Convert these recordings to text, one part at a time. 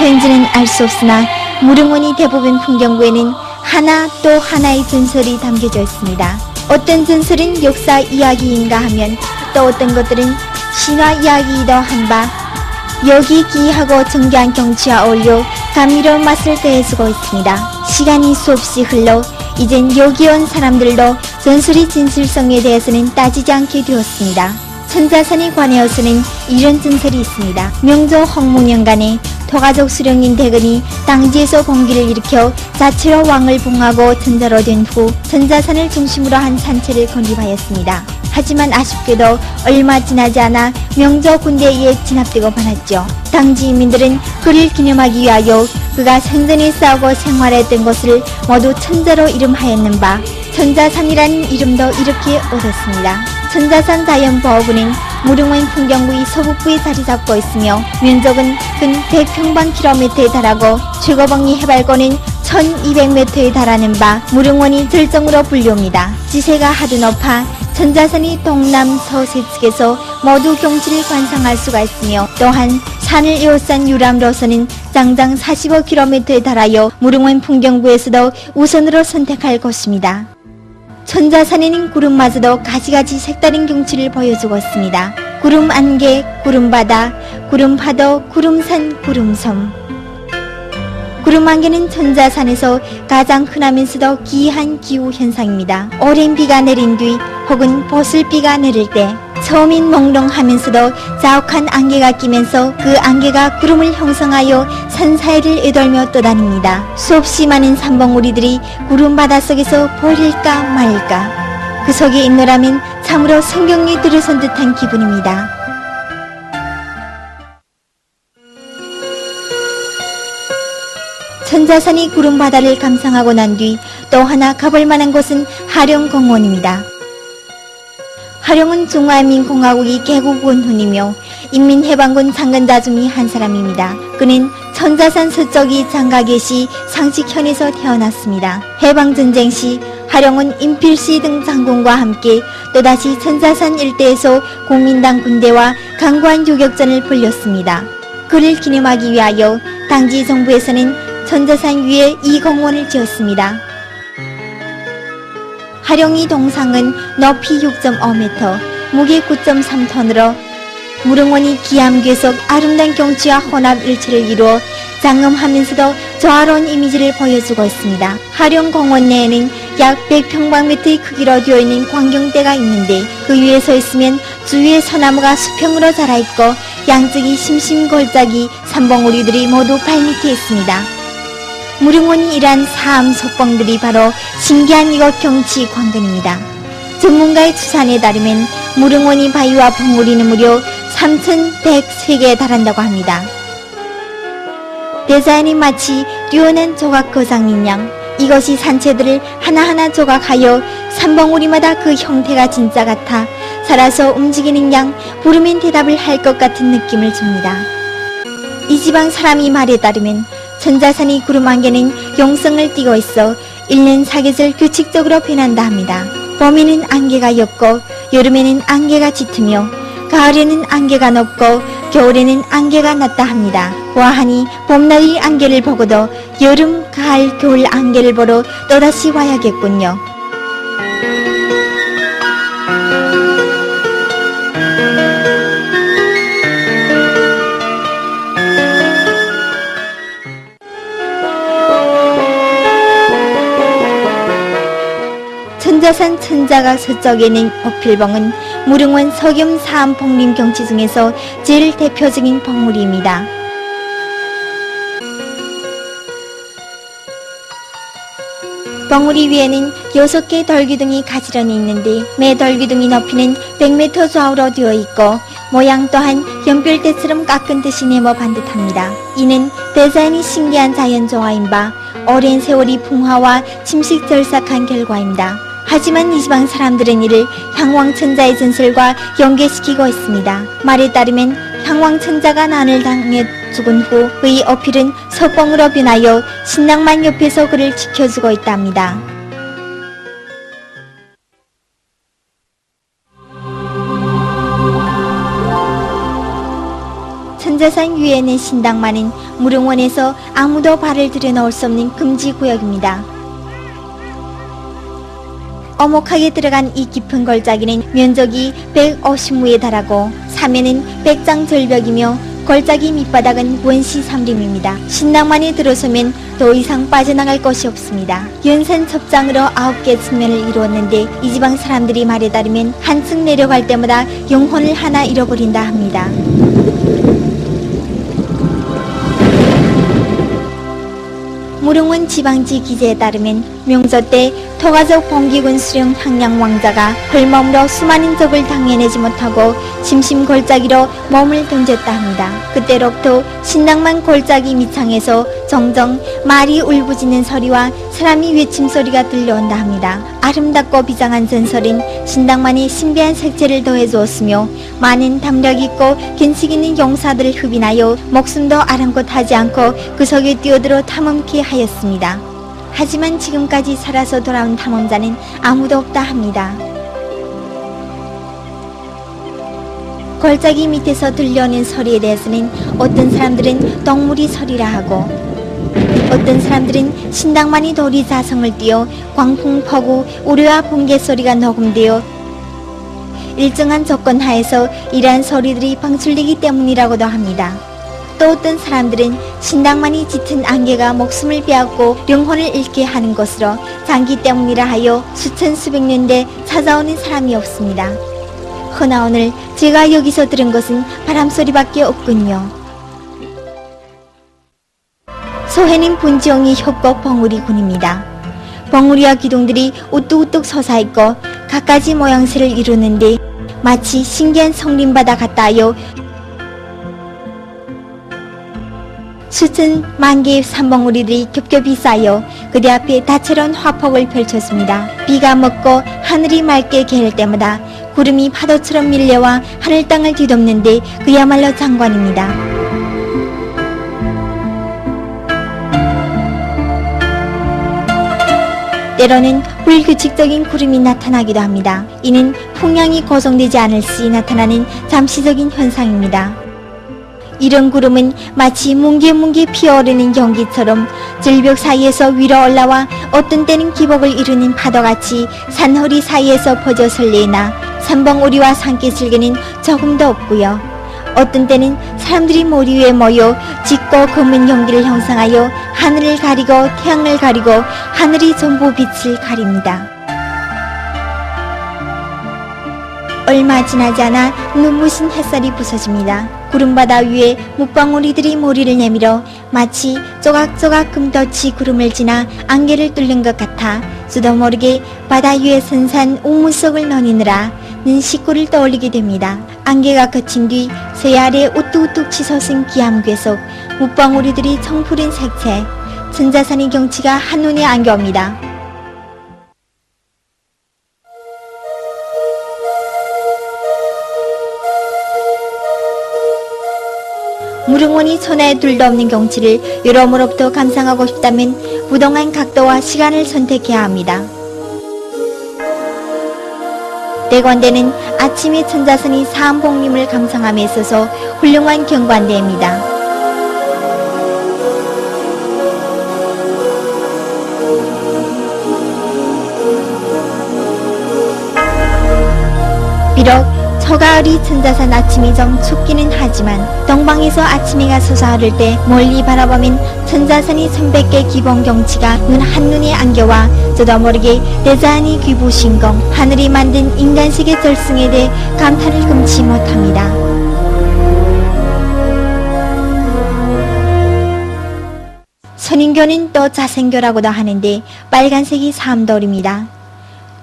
어떠인지는 알 수 없으나 무릉원이 대부분 풍경구에는 하나 또 하나의 전설이 담겨져 있습니다. 어떤 전설은 역사 이야기인가 하면 또 어떤 것들은 신화 이야기이기도 한바 여기 기이하고 정교한 경치와 어울려 감미로운 맛을 더해주고 있습니다. 시간이 수없이 흘러 이젠 여기 온 사람들도 전설의 진실성에 대해서는 따지지 않게 되었습니다. 천자산에 관하여서는 이런 전설이 있습니다. 명조 홍문년간에 토가족 수령인 대근이 당지에서 봉기를 일으켜 자체로 왕을 봉하고 천자로 된후 천자산을 중심으로 한 산체를 건립하였습니다. 하지만 아쉽게도 얼마 지나지 않아 명조 군대에 진압되고 말았죠. 당지 인민들은 그를 기념하기 위하여 그가 생전에 싸우고 생활했던 곳을 모두 천자로 이름하였는 바 천자산이라는 이름도 이렇게 얻었습니다. 천자산 자연보호구는 무릉원 풍경구의 서북부에 자리 잡고 있으며 면적은 근 100평방킬로미터에 달하고 최고봉리 해발고는 1200m에 달하는 바 무릉원이 절정으로 불리웁니다. 지세가 하도 높아 천자산이 동남 서세 측에서 모두 경치를 관상할 수가 있으며 또한 산을 에워싼 유람로서는 장장 45km에 달하여 무릉원 풍경구에서도 우선으로 선택할 곳입니다. 천자산에는 구름마저도 가지가지 색다른 경치를 보여주고 있습니다. 구름 안개, 구름 바다, 구름 파도, 구름산, 구름섬. 구름 안개는 천자산에서 가장 흔하면서도 기이한 기후 현상입니다. 오랜 비가 내린 뒤 혹은 보슬비가 내릴 때 처음인 몽롱하면서도 자욱한 안개가 끼면서 그 안개가 구름을 형성하여 산 사이를 애돌며 떠다닙니다. 수없이 많은 산봉우리들이 구름 바닷속에서 보일까 말까 그 속에 있노라면 참으로 성경이 들어선 듯한 기분입니다. 천자산이 구름 바다를 감상하고 난 뒤 또 하나 가볼 만한 곳은 하령공원입니다. 하령은 중화인민공화국이 개국원 훈이며 인민해방군 장근자 중의 한 사람입니다. 그는 천자산 서쪽이 장가계 시 상식현에서 태어났습니다. 해방전쟁 시 하령은 임필시 등 장군과 함께 또다시 천자산 일대에서 국민당 군대와 강구한 요격전을 벌였습니다. 그를 기념하기 위하여 당지 정부에서는 천자산 위에 이 공원을 지었습니다. 하령이 동상은 높이 6.5m, 무게 9.3톤으로 무릉원이 기암괴속 아름다운 경치와 혼합 일체를 이루어 장엄하면서도 조화로운 이미지를 보여주고 있습니다. 하령 공원 내에는 약 100평방미터의 크기로 되어 있는 광경대가 있는데 그 위에 서 있으면 주위의 소나무가 수평으로 자라있고 양쪽이 심심골짜기 산봉우리들이 모두 발밑에 있습니다. 무릉원이 일한 사암 석봉들이 바로 신기한 이곳 경치 광근입니다. 전문가의 추산에 따르면 무릉원이 바위와 봉우리는 무려 3,103개에 달한다고 합니다. 디자인이 마치 뛰어난 조각 거장인 양 이것이 산채들을 하나하나 조각하여 산봉우리마다 그 형태가 진짜 같아 살아서 움직이는 양 부르면 대답을 할 것 같은 느낌을 줍니다. 이 지방 사람이 말에 따르면 천자산이 구름 안개는 용성을 띠고 있어 일년 사계절 규칙적으로 변한다 합니다. 봄에는 안개가 옅고 여름에는 안개가 짙으며 가을에는 안개가 높고 겨울에는 안개가 낮다 합니다. 와하니 봄날의 안개를 보고도 여름, 가을, 겨울 안개를 보러 또다시 와야겠군요. 천자산 천자각 서쪽에 있는 어필봉은 무릉원 서겸 사암 봉림 경치 중에서 제일 대표적인 봉우리입니다. 봉우리 위에는 6개 덜기둥이 가지런히 있는데 매 덜기둥이 높이는 100m 좌우로 되어 있고 모양 또한 연필대처럼 깎은 듯이 네모 반듯합니다. 이는 디자인이 신기한 자연조화인 바 오랜 세월이 풍화와 침식절삭한 결과입니다. 하지만 이 지방 사람들은 이를 향왕천자의 전설과 연계시키고 있습니다. 말에 따르면 향왕천자가 난을 당해 죽은 후 그의 어필은 석봉으로 변하여 신랑만 옆에서 그를 지켜주고 있답니다. 천자산 위에 있는 신당만은 무릉원에서 아무도 발을 들여놓을 수 없는 금지 구역입니다. 어목하게 들어간 이 깊은 걸작이는 면적이 150무에 달하고 사면은 백장 절벽이며 걸작이 밑바닥은 원시 삼림입니다. 신당만에 들어서면 더 이상 빠져나갈 것이 없습니다. 연산 첩장으로 아홉 개 측면을 이루었는데 이 지방 사람들이 말에 따르면 한층 내려갈 때마다 영혼을 하나 잃어버린다 합니다. 무릉원 지방지 기재에 따르면 명조 때 토가족 봉기군 수령 향양 왕자가 헐몸으로 수많은 적을 당해내지 못하고 심심 골짜기로 몸을 던졌다 합니다. 그때로부터 신당만 골짜기 밑창에서 정정 말이 울부짖는 소리와 사람이 외침 소리가 들려온다 합니다. 아름답고 비장한 전설은 신당만이 신비한 색채를 더해주었으며 많은 담력 있고 견식 있는 용사들을 흡인하여 목숨도 아랑곳하지 않고 그 속에 뛰어들어 탐험케 하였습니다. 하지만 지금까지 살아서 돌아온 탐험자는 아무도 없다 합니다. 골짜기 밑에서 들려오는 소리에 대해서는 어떤 사람들은 동물이 소리라 하고 어떤 사람들은 신당만이 돌이 자성을 띄어 광풍 퍼구 우려와 붕괴 소리가 녹음되어 일정한 조건 하에서 이러한 소리들이 방출되기 때문이라고도 합니다. 또 어떤 사람들은 신당만이 짙은 안개가 목숨을 빼앗고 영혼을 잃게 하는 것으로 장기 때문이라 하여 수천 수백 년대 찾아오는 사람이 없습니다. 허나 오늘 제가 여기서 들은 것은 바람소리밖에 없군요. 소해는 본지영이 협곡 벙우리 군입니다. 벙우리와 기둥들이 우뚝우뚝 솟아있고 갖가지 모양새를 이루는데 마치 신기한 성림바다 같다요 수천 만 개의 산봉우리들이 겹겹이 쌓여 그대 앞에 다채로운 화폭을 펼쳤습니다. 비가 먹고 하늘이 맑게 개를 때마다 구름이 파도처럼 밀려와 하늘 땅을 뒤덮는데 그야말로 장관입니다. 때로는 불규칙적인 구름이 나타나기도 합니다. 이는 풍향이 고정되지 않을 시 나타나는 잠시적인 현상입니다. 이런 구름은 마치 뭉게뭉게 피어오르는 연기처럼 절벽 사이에서 위로 올라와 어떤 때는 기복을 이루는 파도같이 산허리 사이에서 퍼져 설레나 산봉우리와 산기슭에는 조금도 없고요. 어떤 때는 사람들이 머리 위에 모여 짙고 검은 연기를 형성하여 하늘을 가리고 태양을 가리고 하늘이 전부 빛을 가립니다. 얼마 지나지 않아 눈부신 햇살이 부서집니다. 구름바다 위에 묵방우리들이 머리를 내밀어 마치 조각조각 금덫이 구름을 지나 안개를 뚫는 것 같아 수도 모르게 바다 위에 선산 속을 너니느라 는 식구를 떠올리게 됩니다. 안개가 그친 뒤 새 아래 우뚝우뚝 치솟은 기암괴 속 묵방우리들이 청푸른 색채 천자산의 경치가 한눈에 안겨옵니다. 무릉원이 손에 둘도 없는 경치를 여러모로부터 감상하고 싶다면 부동한 각도와 시간을 선택해야 합니다. 대관대는 아침에 천자선이 사암복림을 감상함에 있어서 훌륭한 경관대입니다. 비록 서가을이 천자산 아침이 좀 춥기는 하지만 동방에서 아침해가 솟아오를 때 멀리 바라보면 천자산이 천백개 기본 경치가 눈 한눈에 안겨와 저도 모르게 대자한이 귀부신공 하늘이 만든 인간식의 절승에 대해 감탄을 금치 못합니다. 선인교는 또 자생교라고도 하는데 빨간색이 삼돌입니다.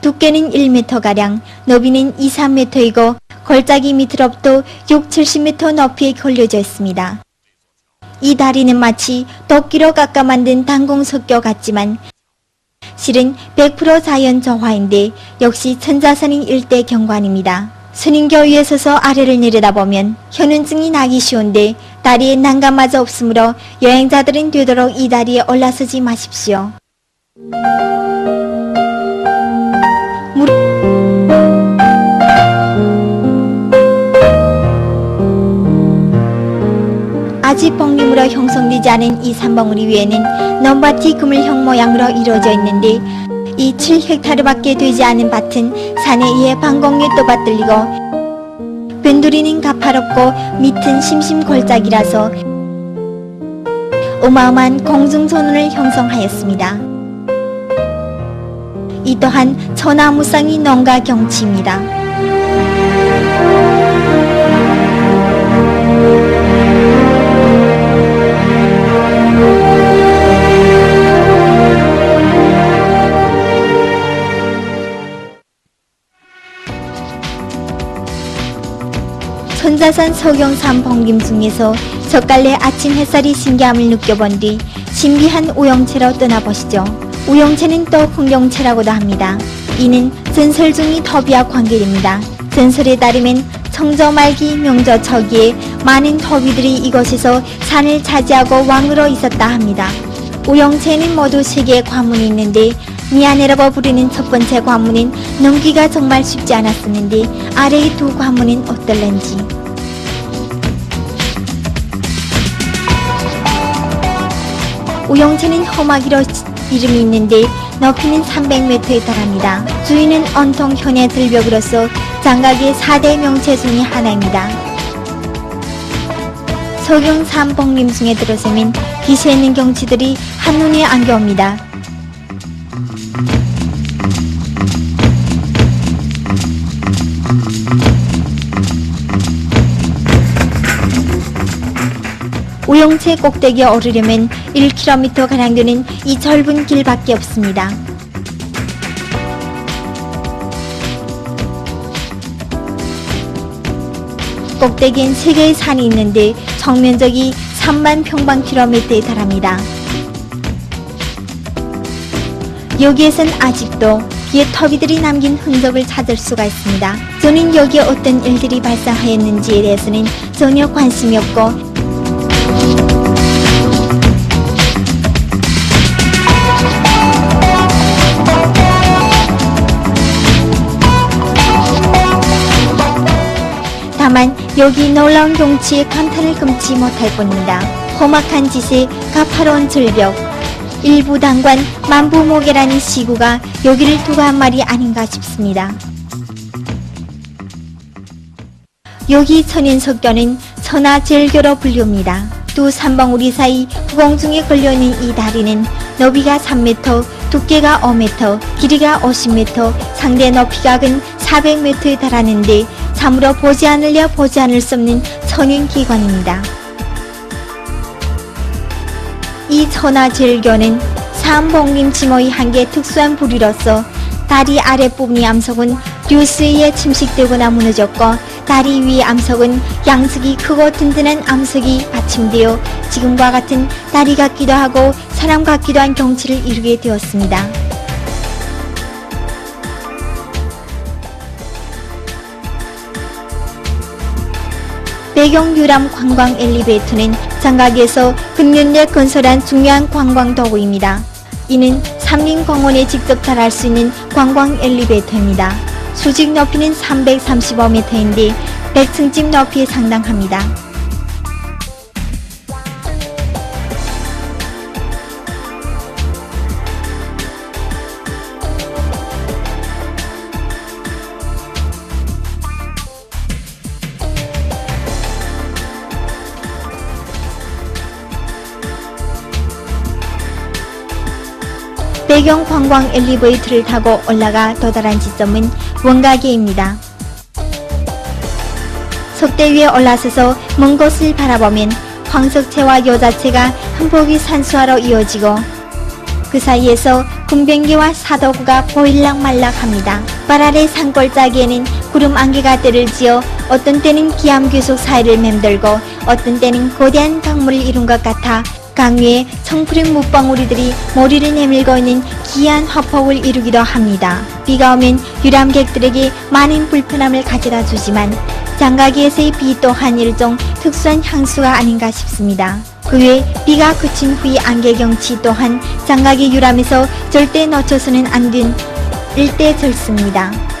두께는 1m가량, 너비는 2, 3m이고 걸작이 밑으로부터 6, 70m 높이에 걸려져 있습니다. 이 다리는 마치 도끼로 깎아 만든 단공석교 같지만 실은 100% 자연 정화인데 역시 천자선인 일대 경관입니다. 선인교 위에 서서 아래를 내려다보면 현운증이 나기 쉬운데 다리에 난간마저 없으므로 여행자들은 되도록 이 다리에 올라서지 마십시오. 아직 복림으로 형성되지 않은 이 산봉우리 위에는 넘바티 그물형 모양으로 이루어져 있는데 이 7헥타르밖에 되지 않은 밭은 산에 의해 방공에 떠받들리고 변두리는 가파롭고 밑은 심심골짜기라서 어마어마한 공중선원을 형성하였습니다. 이 또한 천하무쌍이 농가 경치입니다. 천자산 서경산 봉김 중에서 젓갈래 아침 햇살이 신기함을 느껴본 뒤 신비한 우영채로 떠나보시죠. 우영채는 또 풍경채라고도 합니다. 이는 전설 중의 더비와 관계됩니다. 전설에 따르면 청저 말기 명저 초기에 많은 더비들이 이곳에서 산을 차지하고 왕으로 있었다 합니다. 우영채는 모두 세 개의 관문이 있는데 미안해라고 부르는 첫 번째 관문은 넘기가 정말 쉽지 않았었는데 아래의 두 관문은 어떨는지 우영채는 험하기로 이름이 있는데 높이는 300m에 달합니다. 주인은 온통 현의 들벽으로서 장각의 4대 명체 중의 하나입니다. 서경 삼봉림 중에 들어서면 기세 있는 경치들이 한눈에 안겨옵니다. 우영채 꼭대기에 오르려면 1km 가량 되는 이 넓은 길밖에 없습니다. 꼭대기엔 세 개의 산이 있는데 정면적이 3만 평방킬로미터에 달합니다. 여기에선 아직도 비의 터비들이 남긴 흔적을 찾을 수가 있습니다. 저는 여기에 어떤 일들이 발생하였는지에 대해서는 전혀 관심이 없고 다만 여기 놀라운 경치에 감탄을 금치 못할 뿐입니다. 험악한 짓에 가파로운 절벽, 일부 당관 만부모계라는 시구가 여기를 두고 한 말이 아닌가 싶습니다. 여기 천인석교는 천하제일교로 불립니다. 두 삼방우리 사이 후공중에 걸려있는 이 다리는 너비가 3m, 두께가 5m, 길이가 50m, 상대 높이가 근 400m에 달하는데 참으로 보지 않으려 보지 않을 수 없는 천연기관입니다. 이 천하제일교는 삼봉림 징어의 한개 특수한 부리로서 다리 아랫부분의 암석은 류스에 침식되거나 무너졌고 다리 위의 암석은 양석이 크고 든든한 암석이 받침되어 지금과 같은 다리 같기도 하고 사람 같기도 한 경치를 이루게 되었습니다. 배경 유람 관광 엘리베이터는 장각에서 근면에 건설한 중요한 관광 도구입니다. 이는 삼림공원에 직접 달할 수 있는 관광 엘리베이터입니다. 수직 높이는 335m인데 100층집 높이에 상당합니다. 배경 관광 엘리베이터를 타고 올라가 도달한 지점은 원가계입니다. 석대 위에 올라서서 먼 곳을 바라보면 황석채와 여자채가 한 폭이 산수화로 이어지고 그 사이에서 군병기와 사도구가 보일락 말락합니다. 발 아래 산골짜기에는 구름 안개가 때를 지어 어떤 때는 기암괴속 사이를 맴돌고 어떤 때는 거대한 강물을 이룬 것 같아 강 위에 청푸른 물방울이들이 머리를 내밀고 있는 기이한 화폭을 이루기도 합니다. 비가 오면 유람객들에게 많은 불편함을 가져다 주지만 장가기에서의 비 또한 일종 특수한 향수가 아닌가 싶습니다. 그 외 비가 그친 후의 안개 경치 또한 장가기 유람에서 절대 놓쳐서는 안 된 일대 절습니다.